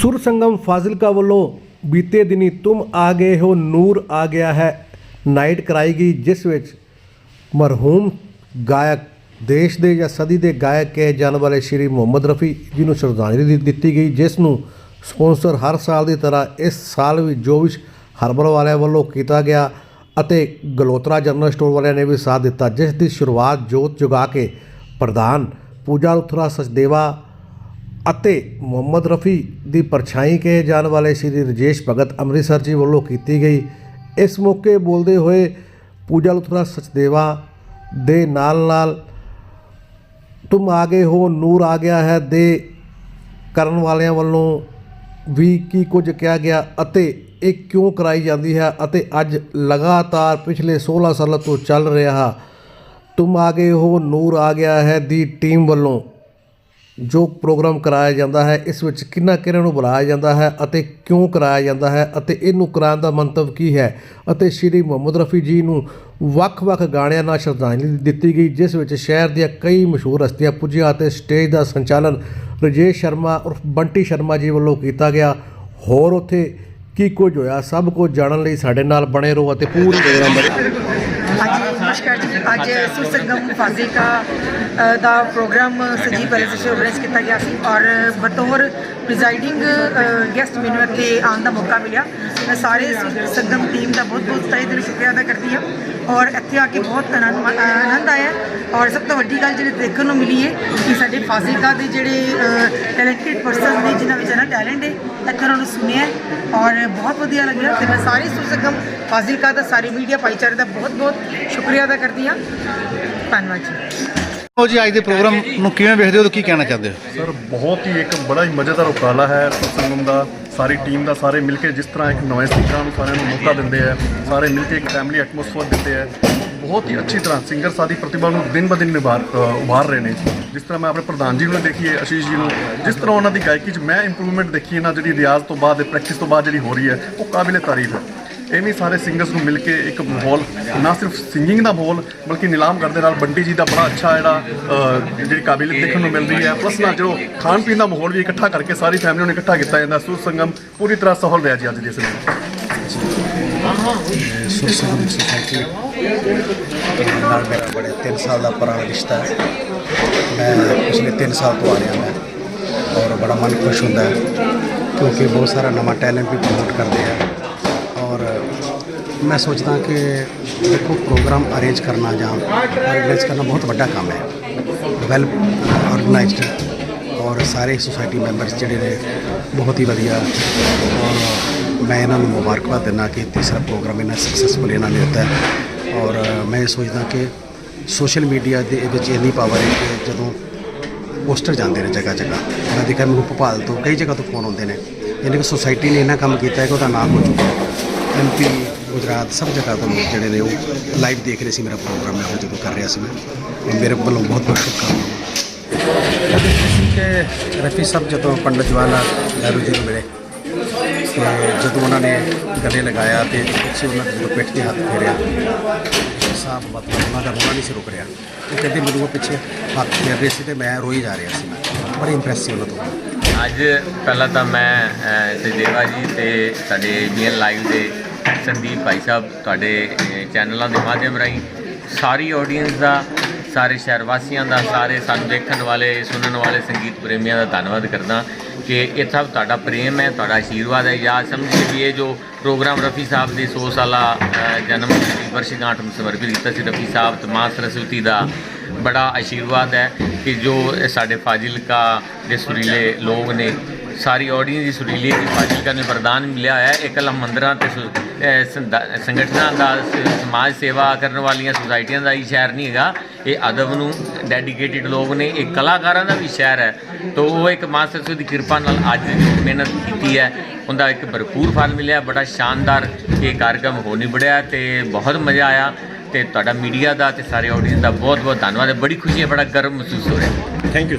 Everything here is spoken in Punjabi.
ਸੁਰ ਸੰਗਮ ਫਾਜ਼ਿਲਕਾ ਵੱਲੋਂ ਬੀਤੇ ਦਿਨੀ ਤੁਮ ਆ ਗਏ ਹੋ, ਨੂਰ ਆ ਗਿਆ ਹੈ। ਨਾਈਟ ਕਰਾਈ ਗਈ, ਜਿਸ ਵਿੱਚ ਮਰਹੂਮ ਗਾਇਕ, ਦੇਸ਼ ਦੇ ਜਾਂ ਸਦੀ ਦੇ ਗਾਇਕ ਕਹੇ ਜਾਣ ਵਾਲੇ ਸ਼੍ਰੀ ਮੁਹੰਮਦ ਰਫੀ ਜੀ ਨੂੰ ਸ਼ਰਧਾਂਜਲੀ ਦਿੱਤੀ ਗਈ, ਜਿਸ ਨੂੰ ਸਪਾਂਸਰ ਹਰ ਸਾਲ ਦੀ ਤਰ੍ਹਾਂ ਇਸ ਸਾਲ ਵੀ ਜੋਵਿਸ਼ ਹਰਬਲ ਵਾਲਿਆਂ ਵੱਲੋਂ ਕੀਤਾ ਗਿਆ ਅਤੇ ਗਲੋਤਰਾ ਜਨਰਲ ਸਟੋਰ ਵਾਲਿਆਂ ਨੇ ਵੀ ਸਾਥ ਦਿੱਤਾ, ਜਿਸ ਦੀ ਸ਼ੁਰੂਆਤ ਜੋਤ ਜਗਾ ਕੇ ਪ੍ਰਧਾਨ ਪੂਜਾ ਉਥਰਾ ਸਚਦੇਵਾ ਅਤੇ ਮੁਹੰਮਦ ਰਫੀ ਦੀ ਪਰਛਾਈ ਕਹੇ ਜਾਣ ਵਾਲੇ ਸ਼੍ਰੀ ਰਜੇਸ਼ ਭਗਤ ਅੰਮ੍ਰਿਤਸਰ ਜੀ ਵੱਲੋਂ ਕੀਤੀ ਗਈ। ਇਸ ਮੌਕੇ ਬੋਲਦੇ ਹੋਏ ਪੂਜਾ ਲੁਥਰਾ ਸਚਦੇਵਾ ਦੇ ਨਾਲ ਨਾਲ ਤੁਮ ਆ ਗਏ ਹੋ, ਨੂਰ ਆ ਗਿਆ ਹੈ ਦੇ ਕਰਨ ਵਾਲਿਆਂ ਵੱਲੋਂ ਵੀ ਕੀ ਕੁਝ ਕਿਹਾ ਗਿਆ ਅਤੇ ਇਹ ਕਿਉਂ ਕਰਾਈ ਜਾਂਦੀ ਹੈ ਅਤੇ ਅੱਜ ਲਗਾਤਾਰ ਪਿਛਲੇ 16 ਸਾਲਾਂ ਤੋਂ ਚੱਲ ਰਿਹਾ ਤੁਮ ਆ ਗਏ ਹੋ, ਨੂਰ ਆ ਗਿਆ ਹੈ ਦੀ ਟੀਮ ਵੱਲੋਂ ਜੋ ਪ੍ਰੋਗਰਾਮ ਕਰਾਇਆ ਜਾਂਦਾ ਹੈ, ਇਸ ਵਿੱਚ ਕਿੰਨਾ ਕਿਹਨਾਂ ਨੂੰ ਬੁਲਾਇਆ ਜਾਂਦਾ ਹੈ ਅਤੇ ਕਿਉਂ ਕਰਾਇਆ ਜਾਂਦਾ ਹੈ ਅਤੇ ਇਹਨੂੰ ਕਰਾਉਣ ਦਾ ਮੰਤਵ ਕੀ ਹੈ? ਅਤੇ ਸ਼੍ਰੀ ਮੁਹੰਮਦ ਰਫੀ ਜੀ ਨੂੰ ਵੱਖ-ਵੱਖ ਗਾਣਿਆਂ ਨਾਲ ਸ਼ਰਧਾਂਜਲੀ ਦਿੱਤੀ ਗਈ, ਜਿਸ ਵਿੱਚ ਸ਼ਹਿਰ ਦੀਆਂ ਕਈ ਮਸ਼ਹੂਰ ਹਸਤੀਆਂ ਪੁੱਜੀਆਂ ਅਤੇ ਸਟੇਜ ਦਾ ਸੰਚਾਲਨ ਰਜੇਸ਼ ਸ਼ਰਮਾ ਉਰਫ ਬੰਟੀ ਸ਼ਰਮਾ ਜੀ ਵੱਲੋਂ ਕੀਤਾ ਗਿਆ। ਹੋਰ ਉੱਥੇ ਕੀ ਕੁਝ ਹੋਇਆ? ਸਭ ਕੁਝ ਜਾਣਨ ਲਈ ਸਾਡੇ ਨਾਲ ਬਣੇ ਰਹੋ ਅਤੇ ਪੂਰੇ ਪ੍ਰੋਗਰਾਮ ਬਾਰੇ ਨਮਸਕਾਰ ਜੀ। ਅੱਜ ਸੁਸੰਗਮ ਫਾਜ਼ਿਲਕਾ ਦਾ ਪ੍ਰੋਗਰਾਮ ਸਜੀਵ ਪੈਲੇਸ ਵਿੱਚ ਆਰਗੇਨਾਈਜ਼ ਕੀਤਾ ਗਿਆ ਸੀ ਔਰ ਬਤੌਰ ਪ੍ਰੀਜ਼ਾਈਡਿੰਗ ਗੈਸਟ ਮੈਨੂੰ ਇੱਥੇ ਆਉਣ ਦਾ ਮੌਕਾ ਮਿਲਿਆ। ਮੈਂ ਸਾਰੇ ਸੁ- ਸੰਗਮ ਟੀਮ ਦਾ ਬਹੁਤ ਬਹੁਤ ਤਹਿ ਦਿਲੋਂ ਸ਼ੁਕਰੀਆ ਅਦਾ ਕਰਦੀ ਹਾਂ ਔਰ ਇੱਥੇ ਆ ਕੇ ਬਹੁਤ ਆਨੰਦ ਆਇਆ ਔਰ ਸਭ ਤੋਂ ਵੱਡੀ ਗੱਲ ਜਿਹੜੀ ਦੇਖਣ ਨੂੰ ਮਿਲੀ ਹੈ ਕਿ ਸਾਡੇ ਫਾਜ਼ਿਲਕਾ ਦੇ ਜਿਹੜੇ ਟੈਲੈਂਟਡ ਪਰਸਨ ਨੇ ਜਿਨ੍ਹਾਂ ਵਿੱਚ ਨਾ ਟੈਲੈਂਟ ਹੈ ਇੱਥੇ ਉਹਨਾਂ ਨੂੰ ਸੁਣਿਆ ਔਰ ਬਹੁਤ ਵਧੀਆ ਲੱਗਿਆ। ਤੇ ਮੈਂ ਸਾਰੇ ਸੁਸੰਗਮ ਫਾਜ਼ਿਲਕਾ ਦਾ ਸਾਰੇ ਮੀਡੀਆ ਭਾਈਚਾਰੇ ਦਾ ਬਹੁਤ ਬਹੁਤ ਸ਼ੁਕਰੀਆ ਅਦਾ ਕਰਦੀ ਹਾਂ। ਧੰਨਵਾਦ ਜੀ। ਉਹ ਜੀ ਅੱਜ ਦੇ ਪ੍ਰੋਗਰਾਮ ਨੂੰ ਕਿਵੇਂ ਵੇਖਦੇ ਹੋ ਤੇ ਕੀ ਕਹਿਣਾ ਚਾਹੁੰਦੇ ਹੋ? ਸਰ ਬਹੁਤ ਹੀ ਇੱਕ ਬੜਾ ਹੀ ਮਜ਼ੇਦਾਰ ਉਪਰਾਲਾ ਹੈ ਸੰਗਮ ਦਾ। ਸਾਰੀ ਟੀਮ ਦਾ ਸਾਰੇ ਮਿਲ ਕੇ ਜਿਸ ਤਰ੍ਹਾਂ ਇੱਕ ਨਵੇਂ ਸਿੰਗਰਾਂ ਨੂੰ ਸਾਰਿਆਂ ਨੂੰ ਮੌਕਾ ਦਿੰਦੇ ਆ ਸਾਰੇ ਮਿਲ ਕੇ ਇੱਕ ਫੈਮਿਲੀ ਐਟਮੋਸਫੇਅਰ ਦਿੰਦੇ ਆ। ਬਹੁਤ ਹੀ ਅੱਛੀ ਤਰ੍ਹਾਂ ਸਿੰਗਰ ਸਾਡੀ ਪ੍ਰਤਿਭਾ ਨੂੰ ਦਿਨ ਬ ਦਿਨ ਨਿਭਾਰ ਅ, ਉਭਾਰ ਰਹੇ ਨੇ। ਜਿਸ ਤਰ੍ਹਾਂ ਮੈਂ ਆਪਣੇ ਪ੍ਰਧਾਨ ਜੀ ਨੂੰ ਦੇਖੀਏ ਆਸ਼ੀਸ਼ ਜੀ ਨੂੰ ਜਿਸ ਤਰ੍ਹਾਂ ਉਹਨਾਂ ਦੀ ਗਾਇਕੀ 'ਚ ਮੈਂ ਇੰਪਰੂਵਮੈਂਟ ਦੇਖੀ ਹੈ ਨਾ ਜਿਹੜੀ ਰਿਆਜ਼ ਤੋਂ ਬਾਅਦ ਪ੍ਰੈਕਟਿਸ ਤੋਂ ਬਾਅਦ ਜਿਹੜੀ ਹੋ ਰਹੀ ਹੈ ਉਹ ਕਾਬਿਲੇ ਤਾਰੀਫ ਹੈ। ਇਹ ਵੀ ਸਾਰੇ ਸਿੰਗਰਸ ਨੂੰ ਮਿਲ ਕੇ ਇੱਕ ਮਾਹੌਲ ਨਾ ਸਿਰਫ ਸਿੰਗਿੰਗ ਦਾ ਮਾਹੌਲ ਬਲਕਿ ਨਿਲਾਮ ਕਰਦੇ ਨਾਲ ਬੰਟੀ ਜੀ ਦਾ ਬੜਾ ਅੱਛਾ ਜਿਹੜਾ ਅ, ਜਿਹੜੀ ਕਾਬਿਲੀਅਤ ਦੇਖਣ ਨੂੰ ਮਿਲਦੀ ਹੈ। ਪਲੱਸ ਨਾਲ ਜੋ ਖਾਣ ਪੀਣ ਦਾ ਮਾਹੌਲ ਵੀ ਇਕੱਠਾ ਕਰਕੇ ਸਾਰੀ ਫੈਮਿਲੀ ਨੂੰ ਇਕੱਠਾ ਕੀਤਾ ਜਾਂਦਾ ਸੁਰ ਸੰਗਮ ਪੂਰੀ ਤਰ੍ਹਾਂ ਸਫਲ ਰਿਹਾ ਜੀ ਅੱਜ ਦੀ ਇਸ ਲਈ ਸੁਰਸੰਗਮ ਸੁਸਾਇਟੀ ਨਾਲ ਮੇਰਾ ਬੜੇ 3 ਸਾਲ ਦਾ ਪੁਰਾਣਾ ਰਿਸ਼ਤਾ ਹੈ। ਮੈਂ ਪਿਛਲੇ 3 ਸਾਲ ਤੋਂ ਆ ਰਿਹਾ ਮੈਂ ਔਰ ਬੜਾ ਮਨ ਖੁਸ਼ ਹੁੰਦਾ ਹੈ ਕਿਉਂਕਿ ਬਹੁਤ ਸਾਰਾ ਨਵਾਂ ਟੈਲੈਂਟ ਵੀ ਪ੍ਰਮੋਟ ਕਰਦੇ ਆ। ਮੈਂ ਸੋਚਦਾ ਕਿ ਦੇਖੋ, ਪ੍ਰੋਗਰਾਮ ਅਰੇਂਜ ਕਰਨਾ ਜਾਂ ਆਰਗੇਨਾਈਜ਼ ਕਰਨਾ ਬਹੁਤ ਵੱਡਾ ਕੰਮ ਹੈ। ਵੈਲ ਆਰਗੇਨਾਈਜ਼ਡ ਔਰ ਸਾਰੇ ਸੁਸਾਇਟੀ ਮੈਂਬਰਸ ਜਿਹੜੇ ਨੇ, ਬਹੁਤ ਹੀ ਵਧੀਆ। ਔਰ ਮੈਂ ਇਹਨਾਂ ਨੂੰ ਮੁਬਾਰਕਬਾਦ ਦਿੰਦਾ ਕਿ ਤੀਸਰਾ ਪ੍ਰੋਗਰਾਮ ਇਹਨਾਂ ਸਕਸੈਸਫੁਲ ਇਹਨਾਂ ਨੇ ਦਿੱਤਾ ਔਰ ਮੈਂ ਇਹ ਸੋਚਦਾ ਕਿ ਸੋਸ਼ਲ ਮੀਡੀਆ ਦੇ ਵਿੱਚ ਇੰਨੀ ਪਾਵਰ ਹੈ ਕਿ ਜਦੋਂ ਪੋਸਟਰ ਜਾਂਦੇ ਨੇ ਜਗ੍ਹਾ ਜਗ੍ਹਾ, ਮੈਂ ਦੇਖਿਆ ਮੈਨੂੰ ਭੋਪਾਲ ਤੋਂ ਕਈ ਜਗ੍ਹਾ ਤੋਂ ਫੋਨ ਆਉਂਦੇ ਨੇ। ਯਾਨੀ ਕਿ ਸੁਸਾਇਟੀ ਨੇ ਇੰਨਾ ਕੰਮ ਕੀਤਾ ਹੈ ਕਿ ਉਹਦਾ ਨਾਮ ਹੋ ਚੁੱਕਾ ਐਮਪੀ ਗੁਜਰਾਤ ਸਭ ਜਗ੍ਹਾ ਤੋਂ ਲੋਕ ਜਿਹੜੇ ਨੇ ਉਹ ਲਾਈਵ ਦੇਖ ਰਹੇ ਸੀ ਮੇਰਾ ਪ੍ਰੋਗਰਾਮ ਮੈਂ ਜਦੋਂ ਕਰ ਰਿਹਾ ਸੀ ਮੈਂ। ਮੇਰੇ ਵੱਲੋਂ ਬਹੁਤ ਬਹੁਤ ਸ਼ੁਭਕਾਮਨਾਵਾਂ। ਕਿ ਰਫੀ ਸਾਹਿਬ ਜਦੋਂ ਪੰਡਤ ਜਵਾਹਰ ਲਾਲ ਨਹਿਰੂ ਜੀ ਨੂੰ ਮਿਲੇ ਤੇ ਜਦੋਂ ਉਹਨਾਂ ਨੇ ਗਲੇ ਲਗਾਇਆ ਤੇ ਪਿੱਛੇ ਉਹਨਾਂ ਦੇ ਜਦੋਂ ਪਿੱਠ ਤੇ ਹੱਥ ਫੇਰਿਆ ਸਾਹਿਬ ਮਤਲਬ ਉਹਨਾਂ ਦਾ ਰੋਣਾ ਨਹੀਂ ਸੀ ਰੁਕ ਰਿਹਾ। ਉਹ ਕਹਿੰਦੇ ਮੈਨੂੰ ਉਹ ਪਿੱਛੇ ਹੱਥ ਫੇਰ ਰਹੇ ਸੀ ਤੇ ਮੈਂ ਰੋਈ ਜਾ ਰਿਹਾ ਸੀ ਮੈਂ। ਬੜੀ ਇੰਪ੍ਰੈਸਿਵ ਉਹਨਾਂ ਤੋਂ। ਅੱਜ ਪਹਿਲਾਂ ਤਾਂ ਮੈਂ ਅ, ਸਚਦੇਵਾ ਜੀ ਤੇ ਸਾਡੇ ਬੀਐਨ ਲਾਈਵ ਦੇ ਸੰਦੀਪ ਭਾਈ ਸਾਹਿਬ, ਤੁਹਾਡੇ ਚੈਨਲਾਂ ਦੇ ਮਾਧਿਅਮ ਰਾਹੀਂ ਸਾਰੀ ਆਡੀਅנס ਦਾ, ਸਾਰੇ ਸ਼ਹਿਰ ਵਾਸੀਆਂ ਦਾ, ਸਾਰੇ ਸਾਨੂੰ ਦੇਖਣ ਵਾਲੇ, ਸੁਣਨ ਵਾਲੇ ਸੰਗੀਤ ਪ੍ਰੇਮੀਆਂ ਦਾ ਧੰਨਵਾਦ ਕਰਦਾ ਕਿ ਇਹ ਸਭ ਤੁਹਾਡਾ ਪ੍ਰੇਮ ਹੈ, ਤੁਹਾਡਾ ਆਸ਼ੀਰਵਾਦ ਹੈ। ਯਾਦ ਸਮਝੀਏ ਵੀ ਇਹ ਜੋ ਪ੍ਰੋਗਰਾਮ ਰਫੀ ਸਾਹਿਬ ਦੀ 100 ਸਾਲਾ ਜਨਮ ਵਰਸ਼ਗਾਂਠ ਨੂੰ ਸਮਰਪਿਤ ਕੀਤਾ ਸੀ, ਰਫੀ ਸਾਹਿਬ ਤੇ ਮਾਂ ਸਰਸਵਤੀ ਦਾ ਬੜਾ ਆਸ਼ੀਰਵਾਦ ਹੈ ਕਿ ਜੋ ਇਹ ਸਾਡੇ ਫਾਜ਼ਿਲਕਾ ਦੇ ਸੁਰੀਲੇ ਲੋਕ ਨੇ ਸਾਰੀ ਆਡੀਅנס ਦੀ ਸੁਰੀਲੀ ਦੀ ਫਾਜ਼ਿਲਕਾ ਨੂੰ ਵਰਦਾਨ ਮਿਲਿਆ ਹੋਇਆ ਹੈ। ਇਕਲ ਮੰਦਰਾਂ ਤੇ ਸੰਗਠਨਾਂ ਦਾ ਸਮਾਜ ਸੇਵਾ ਕਰਨ ਵਾਲੀਆਂ ਸੁਸਾਇਟੀਆਂ ਦਾ ਹੀ ਸ਼ਹਿਰ ਨਹੀਂ ਹੈਗਾ। ਇਹ ਅਦਬ ਨੂੰ ਡੈਡੀਕੇਟਿਡ ਲੋਕ ਨੇ। ਇਹ ਕਲਾਕਾਰਾਂ ਦਾ ਵੀ ਸ਼ਹਿਰ ਹੈ। ਤੋਂ ਉਹ ਇੱਕ ਮਾਂ ਸਰਸਵਤੀ ਦੀ ਕਿਰਪਾ ਨਾਲ ਅੱਜ ਮਿਹਨਤ ਕੀਤੀ ਹੈ, ਉਹਦਾ ਇੱਕ ਭਰਪੂਰ ਫਲ ਮਿਲਿਆ। ਬੜਾ ਸ਼ਾਨਦਾਰ ਇਹ ਕਾਰਜਕ੍ਰਮ ਹੋ ਨਿਬੜਿਆ ਤੇ ਬਹੁਤ ਮਜ਼ਾ ਆਇਆ। ਤੇ ਤੁਹਾਡਾ ਮੀਡੀਆ ਦਾ ਤੇ ਸਾਰੇ ਆਡੀਅנס ਦਾ ਬਹੁਤ ਬਹੁਤ ਧੰਨਵਾਦ। ਹੈ ਬੜੀ ਖੁਸ਼ੀ ਹੈ, ਬੜਾ ਗਰਮ ਮਹਿਸੂਸ ਹੋ ਰਿਹਾ thank you